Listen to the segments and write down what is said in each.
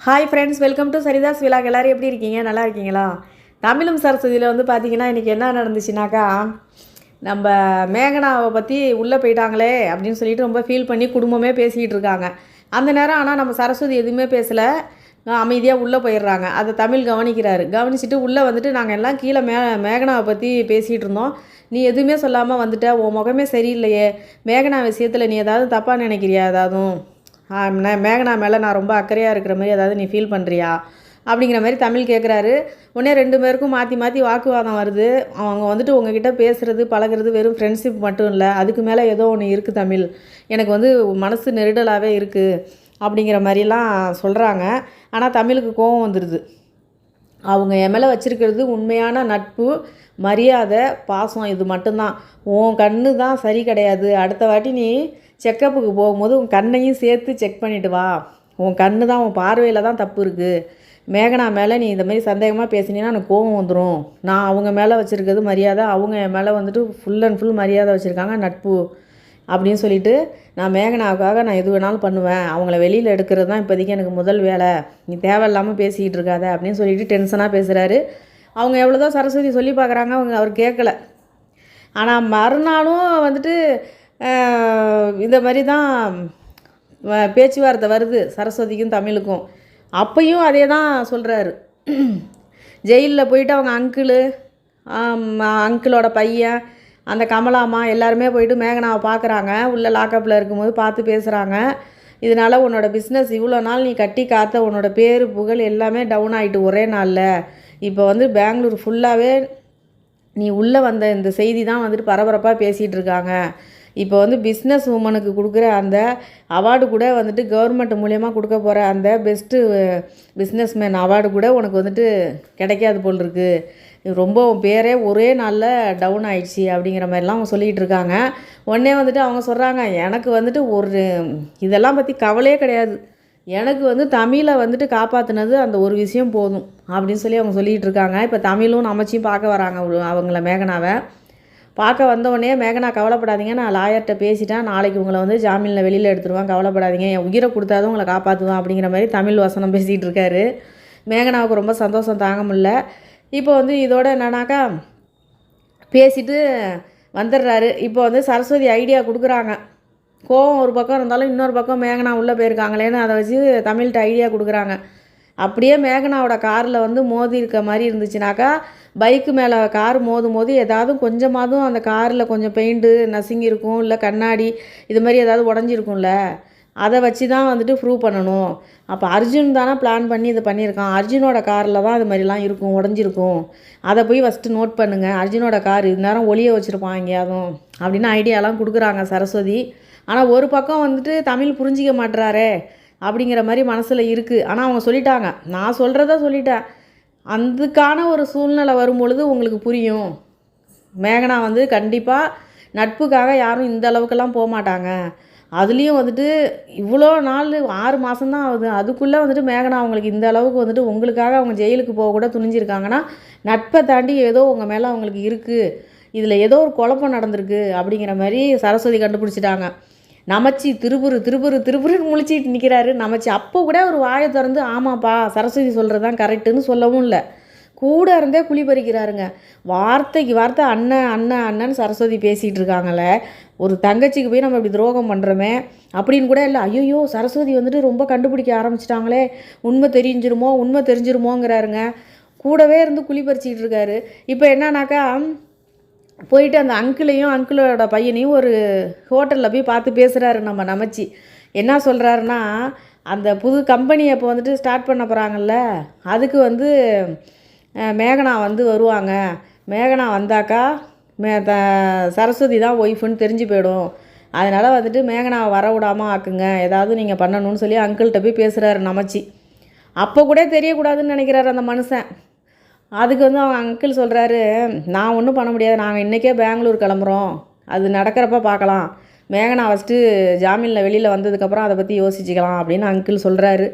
Hi friends welcome to Saritha's விழாக் எல்லோரும் எப்படி இருக்கீங்க? நல்லா இருக்கீங்களா? தமிழும் சரஸ்வதியில் வந்து பார்த்தீங்கன்னா இன்றைக்கி என்ன நடந்துச்சுனாக்கா நம்ம மேகனாவை பற்றி உள்ளே போயிட்டாங்களே அப்படின்னு சொல்லிட்டு ரொம்ப ஃபீல் பண்ணி குடும்பமே பேசிக்கிட்டு இருக்காங்க. அந்த நேரம் ஆனால் நம்ம சரஸ்வதி எதுவுமே பேசலை. அமைதியாக உள்ளே போயிடுறாங்க. அதை தமிழ் கவனிக்கிறாரு. கவனிச்சுட்டு உள்ளே வந்துட்டு நாங்கள் எல்லாம் கீழே மே மேகனாவை பற்றி பேசிகிட்டு இருந்தோம். நீ எதுவுமே சொல்லாமல் வந்துட்ட. உன் முகமே சரியில்லையே. மேகனா விஷயத்தில் நீ ஏதாவது தப்பாக நினைக்கிறியா ஏதாவதும்? மேகனா மேலே நான் ரொம்ப அக்கறையாக இருக்கிற மாதிரி ஏதாவது நீ ஃபீல் பண்ணுறியா அப்படிங்கிற மாதிரி தமிழ் கேட்குறாரு உடனே ரெண்டு பேருக்கும் மாற்றி மாற்றி வாக்குவாதம் வருது. அவங்க வந்துட்டு உங்ககிட்ட பேசுகிறது பழகுறது வெறும் ஃப்ரெண்ட்ஷிப் மட்டும் இல்லை. அதுக்கு மேலே ஏதோ ஒன்று இருக்குது தமிழ். எனக்கு வந்து மனசு நெருடலாகவே இருக்குது அப்படிங்கிற மாதிரிலாம் சொல்கிறாங்க ஆனால் தமிழுக்கு கோபம் வந்துடுது அவங்க என் மேலே வச்சுருக்கிறது உண்மையான நட்பு மரியாதை பாசம் இது மட்டும்தான். உன் கண்ணு தான் சரி கிடையாது. அடுத்த வாட்டி நீ செக்கப்புக்கு போகும்போது உன் கண்ணையும் சேர்த்து செக் பண்ணிவிட்டு வா. உன் கண்ணு தான் உன் பார்வையில் தான் தப்பு இருக்குது மேகனா மேலே நீ இந்த மாதிரி சந்தேகமாக பேசினீன்னா எனக்கு கோவம் வந்துடும் நான் அவங்க மேலே வச்சுருக்கிறது மரியாதை அவங்க என் மேலே வந்துட்டு ஃபுல் அண்ட் ஃபுல் மரியாதை வச்சுருக்காங்க நட்பு அப்படின்னு சொல்லிட்டு நான் மேகனாவுக்காக நான் எது வேணாலும் பண்ணுவேன். அவங்கள வெளியில் எடுக்கிறது தான் இப்போதைக்கு எனக்கு முதல் வேலை. நீ தேவையில்லாமல் பேசிக்கிட்டு இருக்காத அப்படின்னு சொல்லிட்டு டென்ஷனாக பேசுகிறாரு அவங்க எவ்வளோதோ சரஸ்வதி சொல்லி பார்க்குறாங்க அவங்க அவர் கேட்கல ஆனால் மறுநாளும் வந்துட்டு இந்த மாதிரி தான் பேச்சுவார்த்தை வருது சரஸ்வதிக்கும் தமிழுக்கும். அப்பையும் அதே தான் சொல்கிறாரு ஜெயிலில் போயிட்டு அவங்க அங்கிளு அங்கிளோட பையன் அந்த கமலாமா எல்லாருமே போயிட்டு மேகனாவை பார்க்குறாங்க உள்ளே லாக்கப்பில் இருக்கும்போது பார்த்து பேசுகிறாங்க இதனால் உன்னோட பிஸ்னஸ் இவ்வளோ நாள் நீ கட்டி காத்த உன்னோட பேர் புகழ் எல்லாமே டவுன் ஆகிட்டு ஒரே நாளில். இப்போ வந்து பெங்களூர் ஃபுல்லாகவே நீ உள்ளே வந்த இந்த செய்தி தான் வந்துட்டு பரபரப்பாக பேசிகிட்டு இருக்காங்க. இப்போ வந்து பிஸ்னஸ் உமனுக்கு கொடுக்குற அந்த அவார்டு கூட வந்துட்டு கவர்மெண்ட் மூலயமா கொடுக்க போகிற அந்த பெஸ்ட்டு பிஸ்னஸ்மேன் அவார்டு கூட உனக்கு வந்துட்டு கிடைக்காது போல் இருக்கு ரொம்ப பேரே ஒரே நாளில் டவுன் ஆயிடுச்சு அப்படிங்கிற மாதிரிலாம் அவங்க சொல்லிகிட்டு இருக்காங்க. உடனே வந்துட்டு அவங்க சொல்கிறாங்க எனக்கு வந்துட்டு ஒரு இதெல்லாம் பற்றி கவலையே கிடையாது. எனக்கு வந்து தமிழை வந்துட்டு காப்பாற்றினது அந்த ஒரு விஷயம் போதும் அப்படின்னு சொல்லி அவங்க சொல்லிகிட்டு இருக்காங்க. இப்போ தமிழும் நமச்சியும் பார்க்க வராங்க அவங்கள மேகனாவை. பார்க்க வந்த உடனே மேகனா கவலைப்படாதீங்க. நான் லாயர்கிட்ட பேசிட்டேன். நாளைக்கு உங்களை வந்து ஜாமீனில் வெளியில் எடுத்துருவான். கவலைப்படாதீங்க. என் உயிரை கொடுத்தாதான் உங்களை காப்பாற்றுவான் அப்படிங்கிற மாதிரி தமிழ் வசனம் பேசிகிட்டு இருக்காரு. மேகனாவுக்கு ரொம்ப சந்தோஷம் தாங்க முடியல இப்போ வந்து இதோட என்னன்னாக்கா பேசிட்டு வந்துடுறாரு. இப்போ வந்து சரஸ்வதி ஐடியா கொடுக்குறாங்க. கோவம் ஒரு பக்கம் இருந்தாலும் இன்னொரு பக்கம் மேகனா உள்ளே போயிருக்காங்களேன்னு அதை வச்சு தமிழ்கிட்ட ஐடியா கொடுக்குறாங்க. அப்படியே மேகனாவோட காரில் வந்து மோதி இருக்க மாதிரி இருந்துச்சுனாக்கா பைக்கு மேலே கார் மோதும் போது ஏதாவது கொஞ்சமாதும் அந்த காரில் கொஞ்சம் பெயிண்ட்டு நசுங்கியிருக்கும் இல்லை கண்ணாடி இது மாதிரி ஏதாவது உடஞ்சிருக்கும்ல அதை வச்சு தான் வந்துட்டு ப்ரூவ் பண்ணணும். அப்போ அர்ஜுன் தானே பிளான் பண்ணி இது பண்ணியிருக்கான். அர்ஜுனோட காரில் தான் அது மாதிரிலாம் இருக்கும் உடஞ்சிருக்கும். அதை போய் ஃபஸ்ட்டு நோட் பண்ணுங்கள் அர்ஜுனோட கார் இது நேரம் ஒளிய வச்சுருப்பான் எங்கேயாதும் அப்படின்னு ஐடியாலாம் கொடுக்குறாங்க சரஸ்வதி. ஆனால் ஒரு பக்கம் வந்துட்டு தமிழ் புரிஞ்சிக்க மாட்டுறாரே அப்படிங்கிற மாதிரி மனசில் இருக்குது ஆனால் அவங்க சொல்லிட்டாங்க. நான் சொல்கிறத சொல்லிட்டேன். அதுக்கான ஒரு சூழ்நிலை வரும் பொழுது உங்களுக்கு புரியும். மேகனா வந்து கண்டிப்பாக நட்புக்காக யாரும் இந்த அளவுக்கெல்லாம் போக மாட்டாங்க. அதுலேயும் வந்துட்டு இவ்வளோ நாள் ஆறு மாதம்தான் ஆகுது. அதுக்குள்ளே வந்துட்டு மேகனா அவங்களுக்கு இந்த அளவுக்கு வந்துட்டு உங்களுக்காக அவங்க ஜெயிலுக்கு போக கூட துணிஞ்சிருக்காங்கன்னா நட்பை தாண்டி ஏதோ உங்கள் மேலே அவங்களுக்கு இருக்குது இதில் ஏதோ ஒரு குழப்பம் நடந்திருக்கு அப்படிங்கிற மாதிரி சரஸ்வதி கண்டுபிடிச்சிட்டாங்க. நமச்சி திருபுரு திருபுரு திருபுருன்னு முழிச்சிட்டு நிற்கிறாரு நமச்சி அப்போ கூட ஒரு வாயை திறந்து ஆமாப்பா சரஸ்வதி சொல்கிறது தான் கரெக்டுன்னு சொல்லவும் இல்லை. கூட இருந்தே குழி பறிக்கிறாருங்க. வார்த்தைக்கு வார்த்தை அண்ணன் அண்ணன் அண்ணன் சரஸ்வதி பேசிகிட்டு இருக்காங்களே. ஒரு தங்கச்சிக்கு போய் நம்ம இப்படி துரோகம் பண்ணுறோமே அப்படின்னு கூட இல்லை. ஐயோ சரஸ்வதி வந்துட்டு ரொம்ப கண்டுபிடிக்க ஆரம்பிச்சிட்டாங்களே. உண்மை தெரிஞ்சிருமோ உண்மை தெரிஞ்சிருமோங்கிறாருங்க. கூடவே இருந்து குழி பறிச்சிக்கிட்டு இருக்காரு. இப்போ என்னன்னாக்கா போயிட்டு அந்த அங்கிளையும் அங்கிளோட பையனையும் ஒரு ஹோட்டலில் போய் பார்த்து பேசுகிறாரு நம்ம நமச்சி. என்ன சொல்கிறாருன்னா அந்த புது கம்பெனி இப்போ வந்துட்டு ஸ்டார்ட் பண்ண போகிறாங்கல்ல அதுக்கு வந்து மேகனா வந்து வருவாங்க. மேகனா வந்தாக்கா மே த சரஸ்வதி தான் ஒய்ஃபுன்னு தெரிஞ்சு போயிடும். அதனால் வந்துட்டு மேகனாவை வர விடாமல் ஆக்குங்க. ஏதாவது நீங்கள் பண்ணணும்னு சொல்லி அங்கிள்கிட்ட போய் பேசுகிறாரு நமச்சி. அப்போ கூட தெரியக்கூடாதுன்னு நினைக்கிறாரு அந்த மனுஷன். அதுக்கு வந்து அவங்க அங்கிள் சொல்கிறாரு நான் ஒன்றும் பண்ண முடியாது. நாங்கள் இன்றைக்கே பெங்களூர் கிளம்புறோம். அது நடக்கிறப்ப பார்க்கலாம். மேகனா ஃபஸ்ட்டு ஜாமீனில் வெளியில் வந்ததுக்கப்புறம் அதை பற்றி யோசிச்சுக்கலாம் அப்படின்னு அங்கிள் சொல்கிறாரு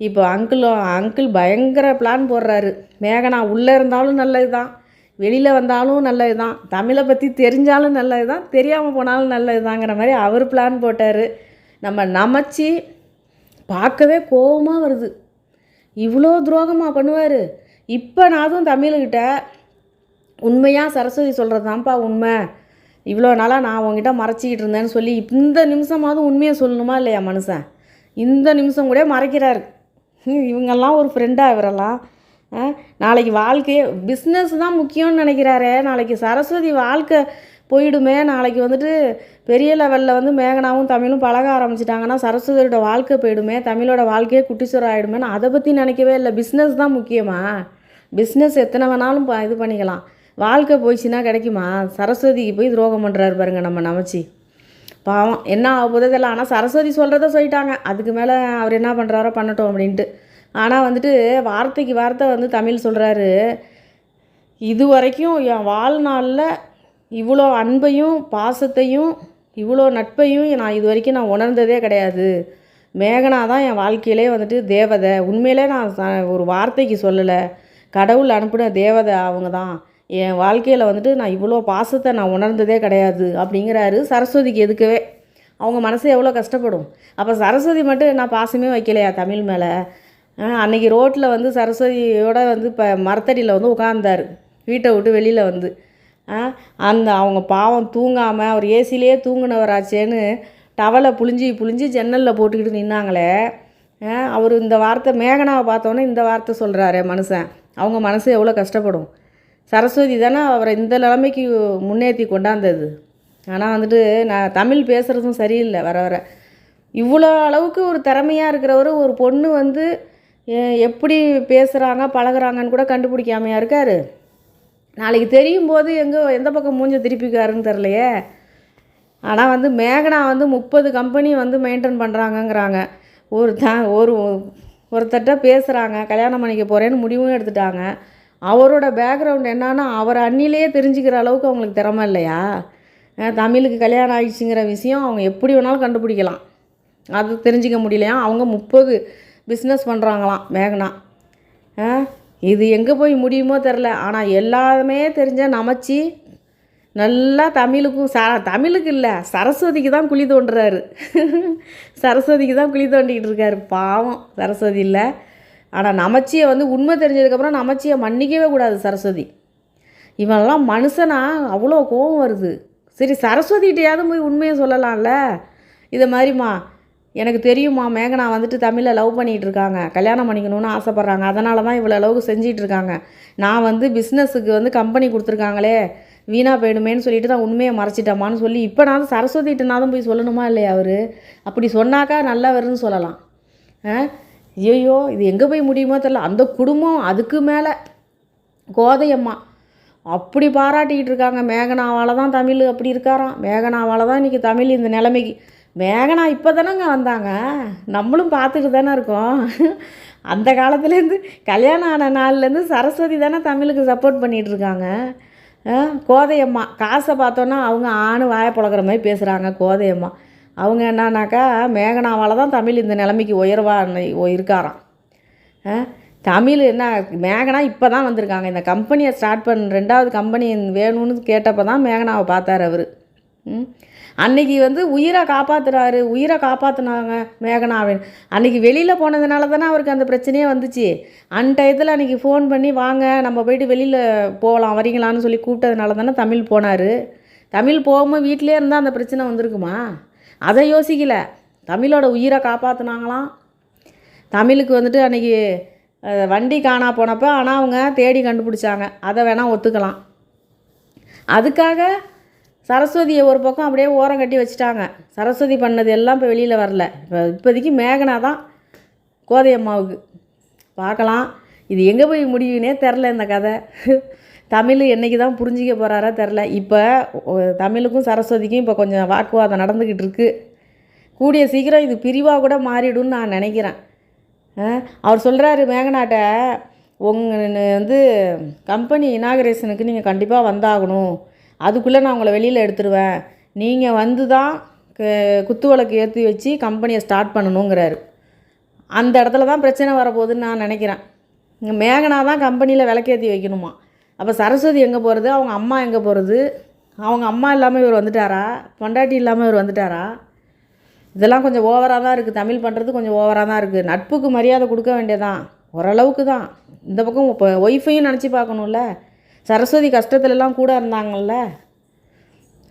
இப்போ அங்கிளும் அங்கிள் பயங்கர பிளான் போடுறாரு. மேகனா உள்ளே இருந்தாலும் நல்லது தான் வெளியில் வந்தாலும் நல்லது தான் தமிழை பற்றி தெரிஞ்சாலும் நல்லது தான் தெரியாமல் போனாலும் நல்லது தாங்கிற மாதிரி அவர் பிளான் போட்டார். நம்ம நமச்சி பார்க்கவே கோபமாக வருது. இவ்வளோ துரோகமாக பண்ணுவார். இப்போ நான் தமிழ்கிட்ட உண்மையாக சரஸ்வதி சொல்கிறது தான்ப்பா உண்மை. இவ்வளோ நாளாக நான் உங்ககிட்ட மறைச்சிக்கிட்டு இருந்தேன்னு சொல்லி இந்த நிமிஷமாவது உண்மையை சொல்லணுமா இல்லையா மனுஷன்? இந்த நிமிஷம் கூட மறைக்கிறாரு. இவங்கெல்லாம் ஒரு ஃப்ரெண்டாக இவரெல்லாம். ஆ, நாளைக்கு வாழ்க்கையே பிஸ்னஸ் தான் முக்கியம்னு நினைக்கிறாரே. நாளைக்கு சரஸ்வதி வாழ்க்கை போயிடுமே. நாளைக்கு வந்துட்டு பெரிய லெவலில் வந்து மேகனாவும் தமிழும் பழக ஆரம்பிச்சிட்டாங்கன்னா சரஸ்வதியோட வாழ்க்கை போயிடுமே. தமிழோட வாழ்க்கையே குட்டிச்சுவர் ஆகிடுமேன்னு அதை பற்றி நினைக்கவே இல்லை. பிஸ்னஸ் தான் முக்கியமா? பிஸ்னஸ் எத்தனை வேணாலும் ப- இது பண்ணிக்கலாம். வாழ்க்கை போயிடுச்சுன்னா கிடைக்குமா? சரஸ்வதிக்கு போய் துரோகம் பண்ணுறாரு பாருங்க நம்ம நமச்சி. பாவம் என்ன ஆக போதோ தெரியல. ஆனால் சரஸ்வதி சொல்கிறத சொல்லிட்டாங்க. அதுக்கு மேலே அவர் என்ன பண்ணுறாரோ பண்ணட்டும் அப்படின்ட்டு. ஆனால் வந்துட்டு வார்த்தைக்கு வார்த்தை வந்து தமிழ் சொல்கிறாரு இது வரைக்கும் என் வாழ்நாளில் இவ்வளோ அன்பையும் பாசத்தையும் இவ்வளோ நட்பையும் நான் இது வரைக்கும் நான் உணர்ந்ததே கிடையாது. மேகனா தான் என் வாழ்க்கையிலே வந்துட்டு தேவதை. உண்மையிலே நான் ச- ஒரு வார்த்தைக்கு சொல்லலை. கடவுள் அனுப்பின தேவதை அவங்க தான். என் வாழ்க்கையில் வந்துட்டு நான் இவ்வளோ பாசத்தை நான் உணர்ந்ததே கிடையாது அப்படிங்கிறாரு சரஸ்வதிக்கு எதுக்கவே? அவங்க மனசு எவ்வளோ கஷ்டப்படும். அப்போ சரஸ்வதி மட்டும் நான் பாசமே வைக்கலையா தமிழ் மேலே? அன்னைக்கு ரோட்டில் வந்து சரஸ்வதியோட வந்து இப்போ மரத்தடியில் வந்து உட்காந்தார் வீட்டை விட்டு வெளியில் வந்து. அந்த அவங்க பாவம் தூங்காமல் அவர் ஏசிலேயே தூங்கினவராச்சேன்னு டவலை புழிஞ்சி புழிஞ்சி ஜன்னலில் போட்டுக்கிட்டு நின்னாங்களே. அவர் இந்த வார்த்தை மேகனாவை பார்த்தோன்னே இந்த வார்த்தை சொல்கிறாரே மனுஷன். அவங்க மனசு எவ்வளோ கஷ்டப்படும். சரஸ்வதி தானே அவரை இந்த நிலைமைக்கு முன்னேற்றி கொண்டாந்தது. ஆனால் வந்துட்டு நான் தமிழ் பேசுகிறதும் சரியில்லை வர வர. இவ்வளோ அளவுக்கு ஒரு திறமையாக இருக்கிறவர் ஒரு பொண்ணு வந்து எப்படி பேசுகிறாங்க பழகுறாங்கன்னு கூட கண்டுபிடிக்காமையா இருக்கார். நாளைக்கு தெரியும் போது எங்கே எந்த பக்கம் மூஞ்ச திருப்பிக்காருன்னு தெரிலையே ஆனால் வந்து மேகனா வந்து முப்பது கம்பெனி வந்து மெயின்டைன் பண்ணுறாங்கங்கிறாங்க ஒரு த ஒரு ஒருத்தர்கிட்ட பேசுகிறாங்க கல்யாணம் பண்ணிக்க போகிறேன்னு முடிவும் எடுத்துட்டாங்க. அவரோட பேக்ரவுண்ட் என்னன்னா அவர் அண்ணிலேயே தெரிஞ்சுக்கிற அளவுக்கு அவங்களுக்கு திறமை இல்லையா? தமிழுக்கு கல்யாணம் ஆயிடுச்சுங்கிற விஷயம் அவங்க எப்படி வேணாலும் கண்டுபிடிக்கலாம். அது தெரிஞ்சிக்க முடியலையா? அவங்க முப்பது பிஸ்னஸ் பண்ணுறாங்களாம் மேகனா. ஆ இது எங்கே போய் முடியுமோ தெரில ஆனால் எல்லாமே தெரிஞ்ச நமச்சி நல்லா தமிழுக்கும் ச தமிழுக்கு இல்லை சரஸ்வதிக்கு தான் குழி தோண்டுறாரு. சரஸ்வதிக்கு தான் குழி தோண்டிக்கிட்டு இருக்காரு. பாவம் சரஸ்வதி இல்லை. ஆனால் நமச்சியை வந்து உண்மை தெரிஞ்சதுக்கப்புறம் நமச்சியை மன்னிக்கவே கூடாது சரஸ்வதி. இவன்லாம் மனுஷனா அவ்வளோ கோபம் வருது. சரி சரஸ்வதிகிட்டையாவது போய் உண்மையை சொல்லலாம்ல? இதை மாதிரிம்மா எனக்கு தெரியுமா மேகனா வந்துட்டு தமிழில் லவ் பண்ணிகிட்டு இருக்காங்க. கல்யாணம் பண்ணிக்கணும்னு ஆசைப்பட்றாங்க. அதனால தான் இவ்வளோ அளவுக்கு செஞ்சிகிட்டு இருக்காங்க. நான் வந்து பிஸ்னஸுக்கு வந்து கம்பெனி கொடுத்துருக்காங்களே. வீணாக போயிடுமேன்னு சொல்லிட்டு தான் உண்மையை மறைச்சிட்டமான்னு சொல்லி இப்போ நான் சரஸ்வதிகிட்டனாலும் போய் சொல்லணுமா இல்லையா அவர்? அப்படி சொன்னாக்கா நல்லா வரும்னு சொல்லலாம். ஆ? ஐயோ இது எங்கே போய் முடியுமோ தெரில அந்த குடும்பம் அதுக்கு மேலே. கோதையம்மா. அப்படி பாராட்டிக்கிட்டு இருக்காங்க. மேகனாவால் தான் தமிழ் அப்படி இருக்காராம். மேகனாவால் தான் இன்றைக்கி தமிழ் இந்த நிலைமைக்கு. மேகனா இப்போ தானேங்க வந்தாங்க. நம்மளும் பார்த்துக்கிட்டு தானே இருக்கோம். அந்த காலத்துலேருந்து கல்யாணம் ஆன நாள்லேருந்து சரஸ்வதி தானே தமிழுக்கு சப்போர்ட் பண்ணிகிட்டு இருக்காங்க. கோதையம்மா. காசை பார்த்தோன்னா அவங்க ஆணு வாயை புழக்கிற மாதிரி பேசுகிறாங்க கோதையம்மா. அவங்க என்னன்னாக்கா மேகனாவால் தான் தமிழ் இந்த நிலைமைக்கு உயர்வாக இருக்காராம். ஆ, தமிழ் என்ன மேகனா இப்போ தான் வந்திருக்காங்க. இந்த கம்பெனியை ஸ்டார்ட் பண்ண ரெண்டாவது கம்பெனி வேணும்னு கேட்டப்போ தான் மேகனாவை பார்த்தார் அவர். அன்னைக்கு வந்து உயிரை காப்பாற்றுறாரு உயிரை காப்பாற்றினாங்க மேகனாவின். அன்னைக்கு வெளியில் போனதுனால தானே அவருக்கு அந்த பிரச்சனையே வந்துச்சு. அன்டயத்தில் அன்னைக்கு ஃபோன் பண்ணி வாங்க நம்ம போயிட்டு வெளியில் போகலாம் வரீங்களான்னு சொல்லி கூப்பிட்டதுனால தானே தமிழ் போனார். தமிழ் போகாமல் வீட்டிலே இருந்தால் அந்த பிரச்சனை வந்திருக்குமா? அதை யோசிக்கல. தமிழோட உயிரை காப்பாற்றுனாங்களாம் தமிழுக்கு வந்துட்டு அன்றைக்கி வண்டி காணா போனப்போ ஆனால் அவங்க தேடி கண்டுபிடிச்சாங்க. அதை வேணால் ஒத்துக்கலாம். அதுக்காக சரஸ்வதியை ஒரு பக்கம் அப்படியே ஓரம் கட்டி வச்சுட்டாங்க. சரஸ்வதி பண்ணது எல்லாம் இப்போ வெளியில் வரல. இப்போ இப்போதைக்கு மேகனா தான் கோதையம்மாவுக்கு. பார்க்கலாம். இது எங்கே போய் முடியும்னே தெரில இந்த கதை. தமிழ் என்னைக்கு தான் புரிஞ்சிக்க போகிறாரா தெரில இப்போ தமிழுக்கும் சரஸ்வதிக்கும் இப்போ கொஞ்சம் வாக்குவாதம் நடந்துக்கிட்டு இருக்குது கூடிய சீக்கிரம் இது பிரிவாக கூட மாறிடும்னு நான் நினைக்கிறேன். அவர் சொல்கிறாரு மேகனாட்ட உங்கள் வந்து கம்பெனி இனாகரேஷனுக்கு நீங்கள் கண்டிப்பாக வந்தாகணும். அதுக்குள்ளே நான் உங்களை வெளியில் எடுத்துருவேன். நீங்கள் வந்து தான் க- குத்து விளக்கு ஏற்றி வச்சு கம்பெனியை ஸ்டார்ட் பண்ணணுங்கிறாரு. அந்த இடத்துல தான் பிரச்சனை வரப்போகுதுன்னு நான் நினைக்கிறேன். இங்கே மேகனா தான் கம்பெனியில் விளக்கேற்றி வைக்கணுமா? அப்போ சரஸ்வதி எங்கே போகிறது அவங்க அம்மா எங்கே போகிறது அவங்க அம்மா இல்லாமல் இவர் வந்துட்டாரா? பொண்டாட்டி இல்லாமல் இவர் வந்துட்டாரா? இதெல்லாம் கொஞ்சம் ஓவராக தான் இருக்குது தமிழ் பண்ணுறது கொஞ்சம் ஓவராக தான் இருக்குது நட்புக்கு மரியாதை கொடுக்க வேண்டியதான் ஓரளவுக்கு தான் இந்த பக்கம் இப்போ ஒய்ஃபையும் நினச்சி பார்க்கணும்ல. சரஸ்வதி கஷ்டத்துலலாம் கூட இருந்தாங்கல்ல?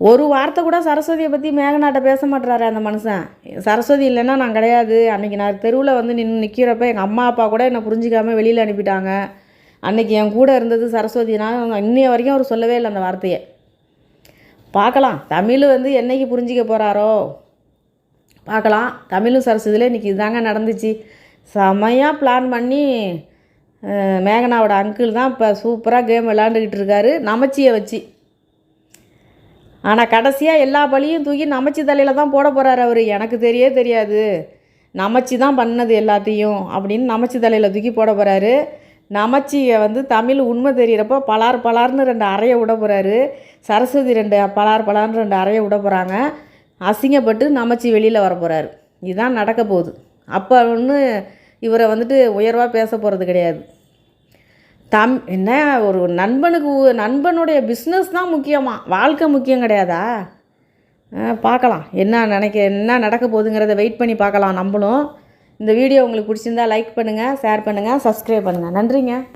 ஒரு வார்த்தை கூட சரஸ்வதியை பற்றி மேகநாட்டை பேச மாட்டுறாரு அந்த மனுஷன். சரஸ்வதி இல்லைன்னா நான் கிடையாது. அன்றைக்கி நான் தெருவில் வந்து நின்று நிற்கிறப்ப எங்கள் அம்மா அப்பா கூட என்னை புரிஞ்சிக்காமல் வெளியில் அனுப்பிட்டாங்க. அன்றைக்கி என் கூட இருந்தது சரஸ்வதினா இன்னைய வரைக்கும் அவர் சொல்லவே இல்லை அந்த வார்த்தையை. பார்க்கலாம். தமிழ் வந்து என்னைக்கு புரிஞ்சிக்க போகிறாரோ பார்க்கலாம். தமிழும் சரஸ்வதியில் இன்றைக்கி இதாங்க நடந்துச்சு. செமையாக பிளான் பண்ணி மேகனாவோட அங்கிள் தான் இப்போ சூப்பராக கேம் விளாண்டுக்கிட்டு இருக்காரு. நமச்சியை வச்சு. ஆனால் கடைசியாக எல்லா பழியும் தூக்கி நமச்சி தலையில் தான் போட போகிறாரு அவர். எனக்கு தெரியவே தெரியாது. நமச்சி தான் பண்ணது எல்லாத்தையும் அப்படின்னு நமச்சி தலையில் தூக்கி போட போகிறாரு நமச்சியை வந்து தமிழ் உண்மை தெரிகிறப்போ பலார் பலார்னு ரெண்டு அறைய விட போகிறாரு சரஸ்வதி ரெண்டு பலார் பலார்னு ரெண்டு அறைய விட போகிறாங்க அசிங்கப்பட்டு நமச்சி வெளியில் வர போகிறாரு இதுதான் நடக்க போகுது. அப்போ ஒன்று இவரை வந்துட்டு உயர்வாக பேச போகிறது கிடையாது. தம் என்ன ஒரு நண்பனுக்கு உ- நண்பனுடைய பிஸ்னஸ் தான் முக்கியமாக வாழ்க்கை முக்கியம் கிடையாதா? ஆ, பார்க்கலாம். என்ன நினைக்க என்ன நடக்க போகுதுங்கிறத வெயிட் பண்ணி பார்க்கலாம். நம்மளும் இந்த வீடியோ உங்களுக்கு பிடிச்சிருந்தா லைக் பண்ணுங்கள் ஷேர் பண்ணுங்கள் சப்ஸ்கிரைப் பண்ணுங்கள் நன்றிங்க.